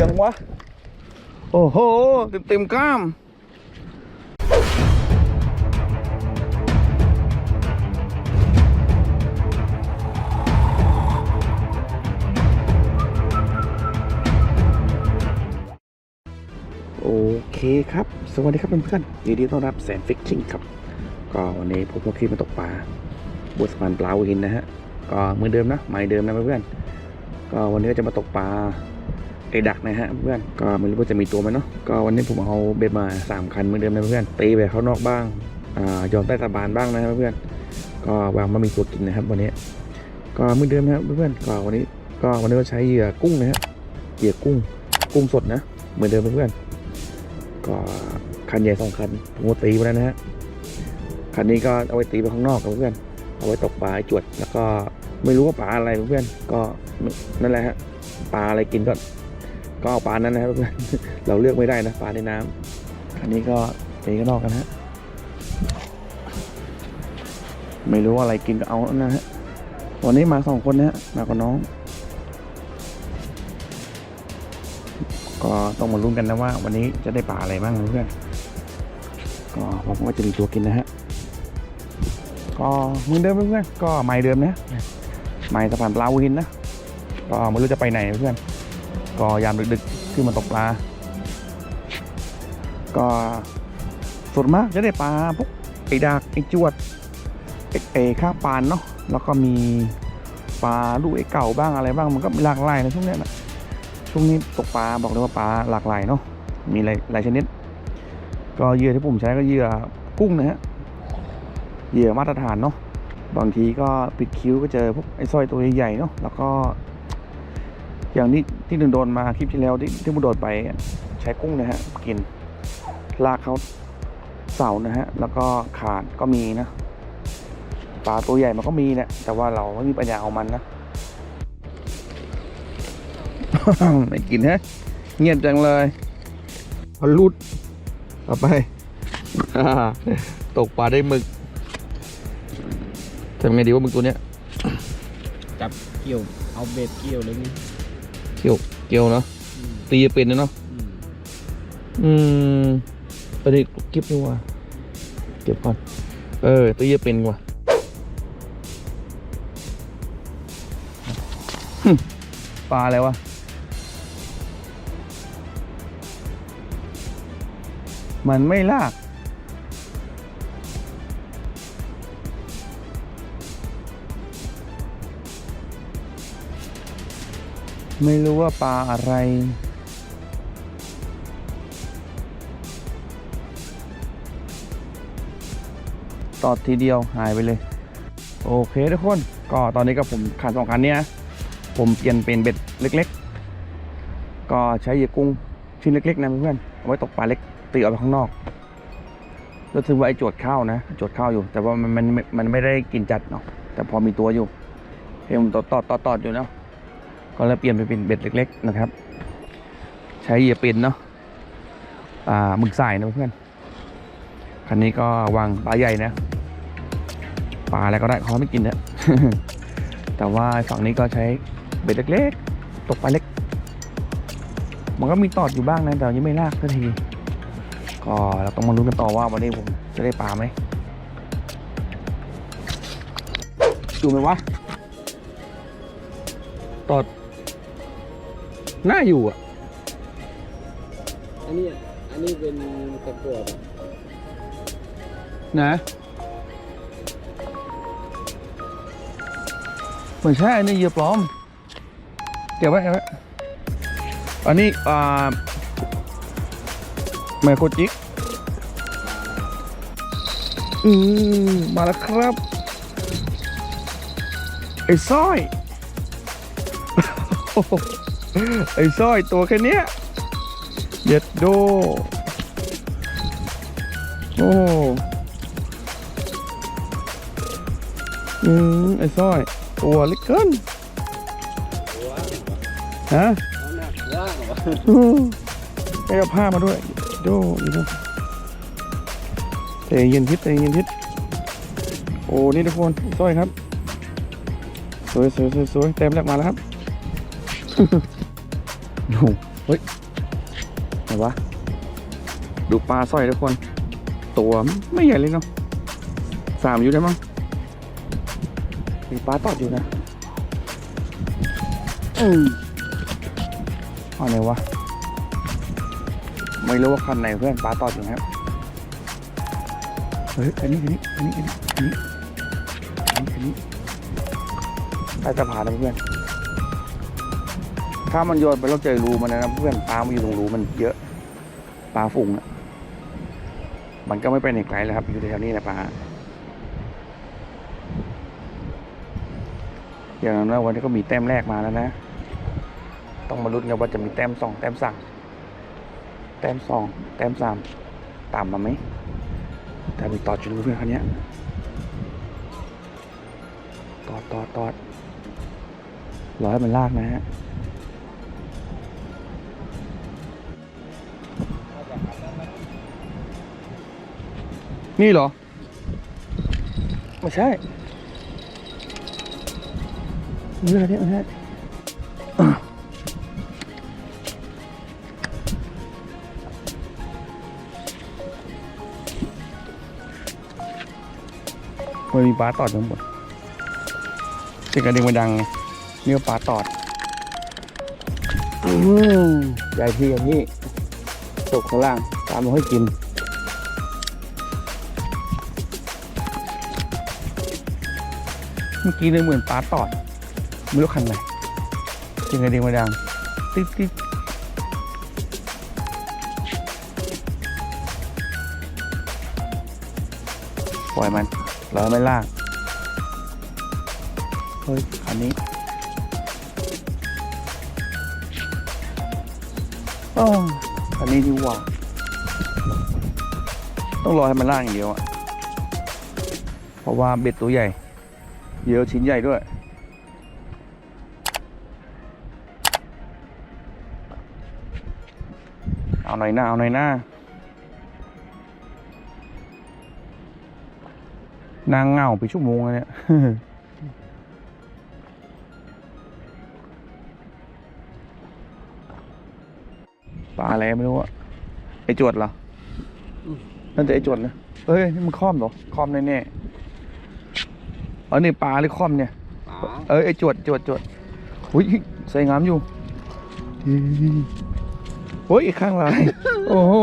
ยังวะ โอ้โห เต็มเต็มๆกล้ามโอเคครับ สวัสดีครับเพื่อนๆยินดีต้อนรับแสนฟิกชิ่งครับ ก็วันนี้ผมก็คลิปมาตกปลาบนสะพานปลาหินนะฮะ ก็เหมือนเดิมนะหมายเดิมนะเพื่อนๆ ก็วันนี้ก็จะมาตกปลาไอ้ดักนะฮะเพื่อนก็ไม่รู้ว่าจะมีตัวไหมเนาะก็วันนี้ผมเอาเบ็ดมาสามคันเหมือนเดิมนะเพื่อนตีไปข้างนอกบ้างอ่ายอมใต้ตะบานบ้างนะครับเพื่อนก็วางมามีตัวกินนะครับ วันนี้ ก็เหมือนเดิมนะครับเพื่อนก็วันนี้ก็วันนี้ก็ใช้เหยื่อกุ้งนะฮะเหยื่อกุ้งกุ้งสดนะ เหมือนเดิมเพื่อนก็คันใหญ่สองคันผมตีไปแล้วนะฮะคันนี้ก็เอาไว้ตีไปข้างนอกกับเพื่อนเอาไว้ตกปลาจวดแล้วก็ไม่รู้ว่าปลาอะไรเพื่อนก็ นั่นแหละฮะปลาอะไรกินก็ก็เอาปลานั้นนะครับ เราเลือกไม่ได้นะปลาในน้ำคันนี้ก็ตีข้างนอกกันฮะไม่รู้ว่าอะไรกินก็เอานะฮะวันนี้มาสองคนนะฮะมากับน้อง ก็ต้องมาลุ้นกันนะว่า วันนี้จะได้ปลาอะไรบ้างเพื่อนก็ผมก็จะมีตัวกินนะฮะก็เหมือนเดิมเพื่อนก็ไม้เดิมนะไม้สะพานปลาวหินนะ ก็ไม่รู้จะไปไหนเพื่อน ก็ยามดึกๆขึ้นมาตกปลา ก็ส่วนมากจะได้ปลาพวกไอ้ดากไอ้จวดไอ้ข้างปานเนาะแล้วก็มีปลาลูกไอ้เก่าบ้างอะไรบ้างมันก็หลากหลายนะช่วงนี้นะช่วงนี้ตกปลาบอกเลยว่าปลาหลากหลายเนาะมีหลายหลายชนิด ก็เหยื่อที่ผมใช้ก็เหยื่อกุ้งนะฮะเหยื่อมาตรฐานเนาะบางทีก็ปิดคิ้วก็เจอพวกไอ้สร้อยตัวใหญ่ๆเนาะแล้วก็ อย่างที่ที่หนึ่งโดนมาคลิปที่แล้วที่ที่ผมโดนไปใช้กุ้งนะฮะกินลากเขาเสานะฮะแล้วก็ขาดก็มีนะปลาตัวใหญ่มันก็มีนะแต่ว่าเราไม่มีปัญญาเอามันนะไม่กินฮะเงียบจังเลยพอลุดเอาไป ตกปลาได้หมึกทำไงดีว่ามึกตัวเนี้ยจับเกี่ยวเอาเบ็ดเกี่ยวเลยนี่ เกี่ยวเกี่ยวเนาะอืมตีเป็นนะเนาะอืมอืมไปดิเก็บดีกว่าเก็บก่อน เออตีเป็นกว่าหึปลาอะไรวะมันไม่ลาก ไม่รู้ว่าปลาอะไร ตอดทีเดียวหายไปเลย โอเคทุกคน ก็ตอนนี้ก็ผมขาดสองคันเนี้ยผมเปลี่ยนเป็นเบ็ดเล็ก ๆ ก็ใช้เหยื่อกุ้งชิ้นเล็ก ๆ นะเพื่อนเอาไว้ตกปลาเล็กตีออกไปข้างนอกรู้สึกว่าไอ้โจดข้าวนะโจดข้าวอยู่ แต่ว่ามันมันมันไม่ได้กินจัดเนาะแต่พอมีตัวอยู่เห็นมันตอดตอดตอดตอดอยู่เนาะ ก็เลยเปลี่ยนไปเป็นเบ็ดเล็ก ๆ นะครับ ใช้เหยื่อเป็นเนาะอ่าหมึกสายนะเพื่อนคันนี้ก็วางปลาใหญ่นะปลาอะไรก็ได้เขาไม่กินนะแต่ว่าฝั่งนี้ก็ใช้เบ็ดเล็กๆตกปลาเล็ก มันก็มีตอดอยู่บ้างนะแต่ยังไม่ลากสักที ก็เราต้องมาลุ้นกันต่อว่าวันนี้ผมจะได้ปลาไหมอยู่ไหมวะตอด น่าอยู่อะ อันนี้อันนี้เป็นตะกั่วป่ะนะไม่ใช่อันนี้เหยื่อปลอมเก็บไว้เก็บไว้อันนี้อ่าไมโครจิกอืมมาแล้วครับ ไอ้สร้อย ไอ้สร้อยตัวแค่เนี้ยเย็ดโด โอ้อืมไอ้สร้อย ตัวเล็กเกินฮะเอาหนักว่างวะอืมให้เอาผ้ามาด้วย โดนี่ดูเตะเย็นพิษเตะเย็นพิษโอ้ นี่ทุกคนสร้อยครับ สวยสวยสวยสวยเต็มแรกมาแล้วครับ ดูเฮ้ยไหนวะดูปลาสร้อยทุกคน ตัวไม่ใหญ่เลยเนาะสามอยู่ได้มั้งมีปลาตอดอยู่นะอืมเอาไหนวะไม่รู้ว่าคันไหนเพื่อนปลาตอดอยู่นะครับเฮ้ยอันนี้อันนี้อันนี้อันนี้อันนี้อันนี้อันนี้ใต้สะพานนะเพื่อน ถ้ามันโยนไปเราเจอรูมันนะเพื่อนปลามันอยู่ตรงรูมันเยอะปลาฝุ่งอะมันก็ไม่ไปไหนไกลแล้วครับ อยู่แถวนี้นะปลาอย่างนั้นวันนี้ก็มีแต้มแรกมาแล้วนะ ต้องมาลุ้นกันว่าจะมีแต้มสองแต้มสามแต้มสองแต้มสามตามมาไหมแต่มีต่อจุดรู้เพื่อนคันนี้ยตอดตอดตอดรอให้มันลากนะฮะ นี่เหรอ ไม่ใช่นี่อะไรเนี่ยไม่ใช่มันมีปลาตอดอยู่ข้างบนเสียงกระดิ่งมันดังไงนี่ว่าปลาตอด อืมใหญ่ที่อย่างนี้ตกข้างล่าง ตามมาให้กิน เมื่อกี้เลยเหมือนปลาตอดไม่รู้คันไหนเสียงกระดิ่งมันดังติ๊ดติ๊ดปล่อยมันเราไม่ลากเฮ้ยอันนี้อ๋ออันนี้ดีกว่า ต้องรอให้มันลากอย่างเดียวอะเพราะว่าเบ็ดตัวใหญ่ เยอะชิ้นใหญ่ด้วย เอาหน่อยหน้าเอาหน่อยหน้านางเหงาไปชั่วโมงแล้วเนี่ยปลาอะไรไม่รู้อะไอจวดเหรออนั่นจะไอจวดนะเอ้ย นี่มันคอมเหรอคอมแน่ๆ อ๋อนี่ปลาหรือคอมเนี่ยป๋าเอ้ยไอจวดจวดจวดหุ้ยใส่งามอยู่โอ้ยข้างลาย โอ้โห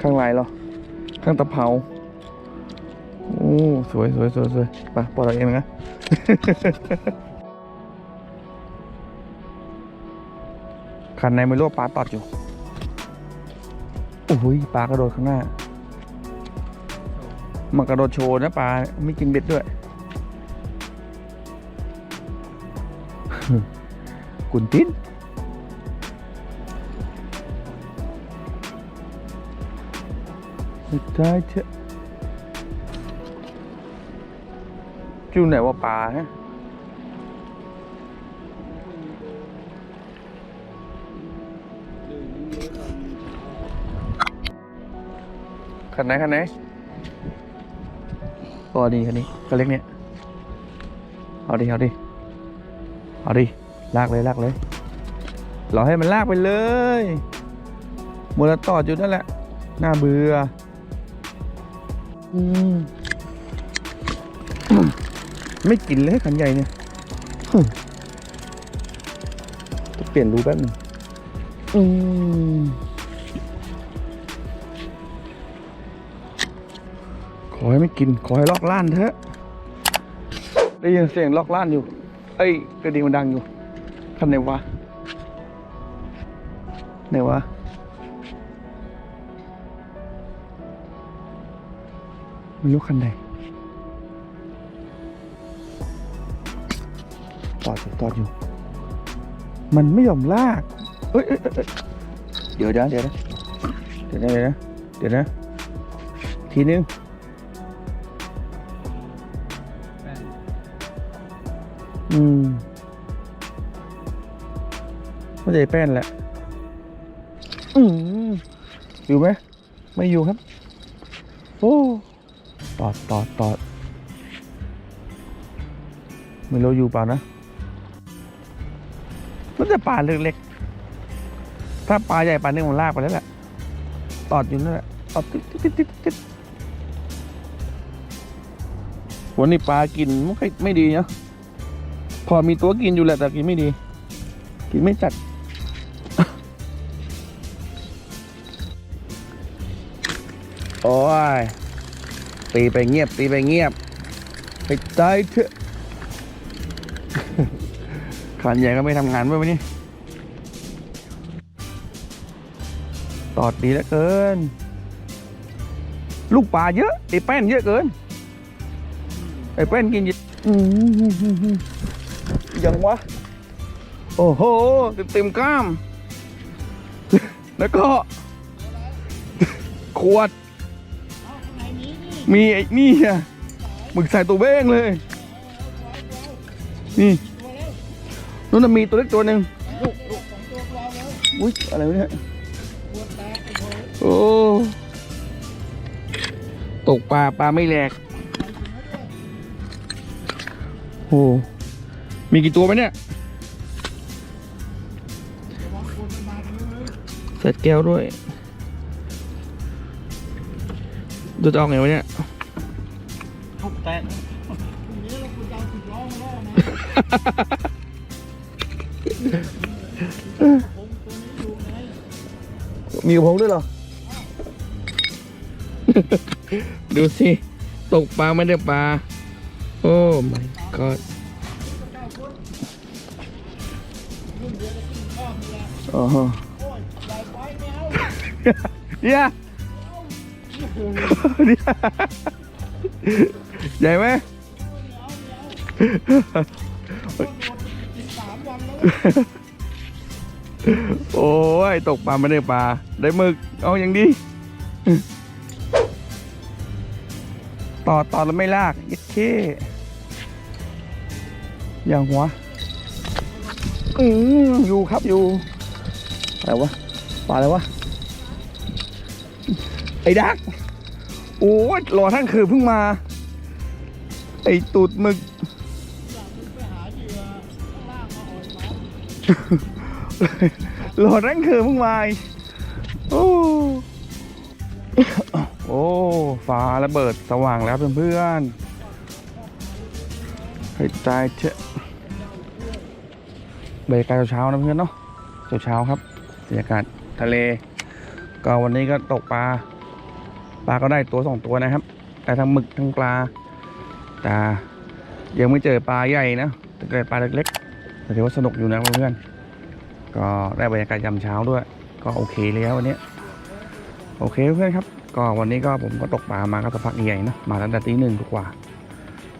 ข้างลายเหรอ ข้างตะเภาโอ้สวยสวยสวยสวยไปปล่อยเราเองนะคันในไม่รู้ว่าปลาตอดอยู่โอ้ยปลากระโดดข้างหน้า มันกระโดดโชว์นะปลาไม่กินเบ็ดด้วย กุนตินสุดท้ายเชะจูไหนว่าปลาฮะคันไหนคันไหน ก็ดีคันนี้คันเล็กเนี่ยเอาดิเอาดิเอาดิลากเลยลากเลยรอให้มันลากไปเลยมัวต่ออยู่นั่นแหละน่าเบื่ออืมไม่กินเลยขันใหญ่เนี่ยจะเปลี่ยนรูแป๊บหนึงอืม อให้ไม่กิน ขอให้ลอกล้านเถอะ ได้ยินเสียงลอกล้านอยู่ เอ้ยกระดิ่งมันดังอยู่คันไหนวะไหนวะไม่รู้คันไหนตอดอยู่ตอดอยู่ มันไม่ยอมลากเอ้ยเอ้ยเอ้ยเอ้ยเดี๋ยวนะเดี๋ยวนะเดี๋ยวนะเดี๋ยวนะเดี๋ยวนะ ทีนึง อืมไม่ใจแป้นแหละ อืมอยู่ไหม ไม่อยู่ครับ โอ้ตอดตอดตอดไม่รู้อยู่เปล่านะน่าจะปลาเล็กๆ ถ้าปลาใหญ่ปลาเนื้อมันลากไปแล้วแหละ ตอดอยู่นั่นแหละ ตอดติดติดติดติดติดวันนี้ปลากินไม่ค่อยไม่ดีเนาะ พอมีตัวกินอยู่แหละแต่กินไม่ดี กินไม่จัด โอ้ย ตีไปเงียบ ตีไปเงียบ ไปตายเถอะขันใหญ่ก็ไม่ทำงานไว้วันนี้ ตอดดีเหลือเกิน ลูกปลาเยอะไอ้แป้นเยอะเกิน ไอ้แป้นกินเยอะ ยังวะ โอ้โห เต็มเต็มๆกล้าม แล้วก็ ขวด มีไอ้นี่อะหมึกใส่ตัวเบ้งเลย นี่นู่นนะมีตัวเล็กตัวหนึ่งอุ้ยอะไรวะเนี่ยโอ้ตกปลาปลาไม่แหลก โอ้ มีกี่ตัวไหมเนี่ยเสร็จแก้วด้วย ดูจะเอาไงวะเนี่ยทุกแตะมีกระพงด้วยเหรอ ดูสิ ตกปลาไม่ได้ปลา โอ้ my god อ๋อเนี่ยเนี่ยใหญ่ไหมโอ้ย ตกปลาไม่ได้ปลา ได้หมึก เอาอย่างดี ต่อต่อแล้วไม่ลากยัดเคอย่างหัว อืมอยู่ครับอยู่อะไรวะปลาอะไรวะไอ้ดักโอ้ยรอท่านคือเพิ่งมา ไอ้ตูดหมึกโหลดนั่นคือเพิ่งมาโอ้โอ้ฟ้าระเบิดสว่างแล้วเพื่อนๆให้ตายเถอะ บรรยากาศเช้าๆนะเพื่อนเนาะเช้าๆครับบรรยากาศทะเล ก็วันนี้ก็ตกปลาปลาก็ได้ตัวสองตัวนะครับได้ทั้งหมึกทั้งปลาแต่ยังไม่เจอปลาใหญ่นะแต่ปลาเล็กๆแต่ถือว่าสนุกอยู่นะเพื่อนก็ได้บรรยากาศยามเช้าด้วย ก็โอเคเลยครับวันนี้โอเคเพื่อนครับ ก็วันนี้ก็ผมก็ตกปลามาก็สักพักใหญ่นะมาตั้งแต่ตีหนึ่งกว่า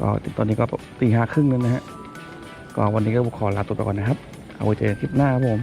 ก็ตอนนี้ก็ตีห้าครึ่งแล้วนะฮะก็วันนี้ก็ขอลาตัวไปก่อนนะครับ เอาไว้เจอกันคลิปหน้าครับผม